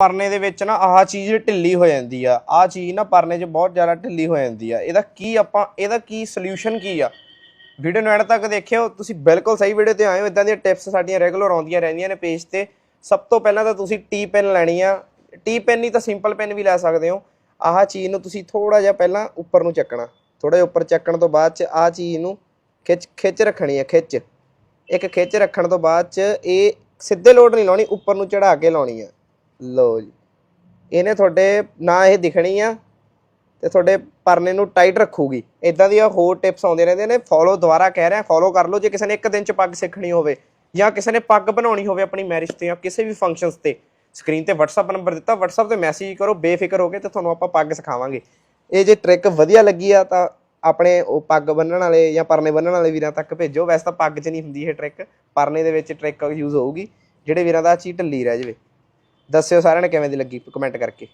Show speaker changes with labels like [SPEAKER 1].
[SPEAKER 1] ਪਰਨੇ ਦੇ ਵਿੱਚ ਨਾ ਆਹ ਚੀਜ਼ ਢਿੱਲੀ ਹੋ ਜਾਂਦੀ ਆ, ਆਹ ਚੀਜ਼ ਨਾ ਪਰਨੇ 'ਚ ਬਹੁਤ ਜ਼ਿਆਦਾ ਢਿੱਲੀ ਹੋ ਜਾਂਦੀ ਆ। ਇਹਦਾ ਕੀ ਆਪਾਂ, ਇਹਦਾ ਕੀ ਸੋਲੂਸ਼ਨ ਕੀ ਆ? ਵੀਡੀਓ ਨੂੰ ਐਂਡ ਤੱਕ ਦੇਖਿਓ, ਤੁਸੀਂ ਬਿਲਕੁਲ ਸਹੀ ਵੀਡੀਓ ਤੇ ਆਏ ਹੋ ਇਦਾਂ ਦੀਆਂ ਟਿਪਸ ਸਾਡੀਆਂ ਰੈਗੂਲਰ ਆਉਂਦੀਆਂ ਰਹਿੰਦੀਆਂ ਨੇ ਪੇਜ ਤੇ। ਸਭ ਤੋਂ ਪਹਿਲਾਂ ਤਾਂ ਤੁਸੀਂ ਟੀ ਪੈਨ ਲੈਣੀ ਆ। ਟੀ ਪੈਨ ਨਹੀਂ ਤਾਂ ਸਿੰਪਲ ਪੈਨ ਵੀ ਲੈ ਸਕਦੇ ਹੋ। ਆਹ ਚੀਜ਼ ਨੂੰ ਤੁਸੀਂ ਥੋੜਾ ਜਿਹਾ ਪਹਿਲਾਂ ਉੱਪਰ ਨੂੰ ਚੱਕਣਾ। ਥੋੜਾ ਜਿਹਾ ਉੱਪਰ ਚੱਕਣ ਤੋਂ ਬਾਅਦ ਚ ਆਹ ਚੀਜ਼ ਨੂੰ ਖਿੱਚ ਖਿੱਚ ਰੱਖਣੀ ਆ, ਖਿੱਚ। ਇੱਕ ਖਿੱਚ ਰੱਖਣ ਤੋਂ ਬਾਅਦ ਚ ਇਹ ਸਿੱਧੇ ਲੋਡ ਨਹੀਂ ਲਾਉਣੀ, ਉੱਪਰ ਨੂੰ ਚੜਾ ਕੇ ਲਾਉਣੀ ਆ। ਲਓ ਜੀ। ਇਹਨੇ ਤੁਹਾਡੇ ਨਾ ਇਹ ਦਿਖਣੀ ਆ ਤੇ ਤੁਹਾਡੇ ਪਰਨੇ ਨੂੰ ਟਾਈਟ ਰੱਖੂਗੀ। ਇਦਾਂ ਦੀਆਂ ਹੋਰ ਟਿਪਸ ਆਉਂਦੇ ਰਹਿੰਦੇ ਨੇ ਫੋਲੋ ਦੁਬਾਰਾ ਕਹਿ ਰਿਹਾ ਫੋਲੋ ਕਰ ਲਓ। ਜੇ ਕਿਸੇ ਨੇ ਇੱਕ ਦਿਨ ਚ ਪੱਗ ਸਿੱਖਣੀ ਹੋਵੇ ਜਾਂ ਕਿਸੇ ਨੇ ਪੱਗ ਬਣਾਉਣੀ ਹੋਵੇ ਆਪਣੀ ਮੈਰਿਜ ਤੇ ਜਾਂ ਕਿਸੇ ਵੀ ਫੰਕਸ਼ਨਸ ਤੇ ਸਕਰੀਨ ਤੇ WhatsApp ਨੰਬਰ ਦਿੱਤਾ, WhatsApp ਤੇ ਮੈਸੇਜ ਕਰੋ, ਬੇਫਿਕਰ ਹੋ ਕੇ ਤੇ ਤੁਹਾਨੂੰ ਆਪਾਂ ਪੱਗ ਸਿਖਾਵਾਂਗੇ। ਇਹ ਜੇ ਟ੍ਰਿਕ ਵਧੀਆ ਲੱਗੀ ਆ ਤਾਂ ਆਪਣੇ ਉਹ ਪੱਗ ਬੰਨਣ ਵਾਲੇ ਜਾਂ ਪਰਨੇ ਬੰਨਣ ਵਾਲੇ ਵੀਰਾਂ ਤੱਕ ਭੇਜੋ। ਵੈਸੇ ਤਾਂ ਪੱਗ 'ਚ ਨਹੀਂ ਹੁੰਦੀ ਇਹ ਟ੍ਰਿਕ ਪਰਨੇ ਦੇ ਵਿੱਚ ਟ੍ਰਿਕ ਯੂਜ਼ ਹੋਊਗੀ, ਜਿਹੜੇ ਵੀਰਾਂ ਦਾ ਆਹ ਚੀਜ਼ ਢਿੱਲੀ ਰਹਿ ਜਾਵੇ। ਦੱਸਿਓ ਸਾਰਿਆਂ ਨੇ ਕਿਵੇਂ ਦੀ ਲੱਗੀ ਕਮੈਂਟ ਕਰਕੇ।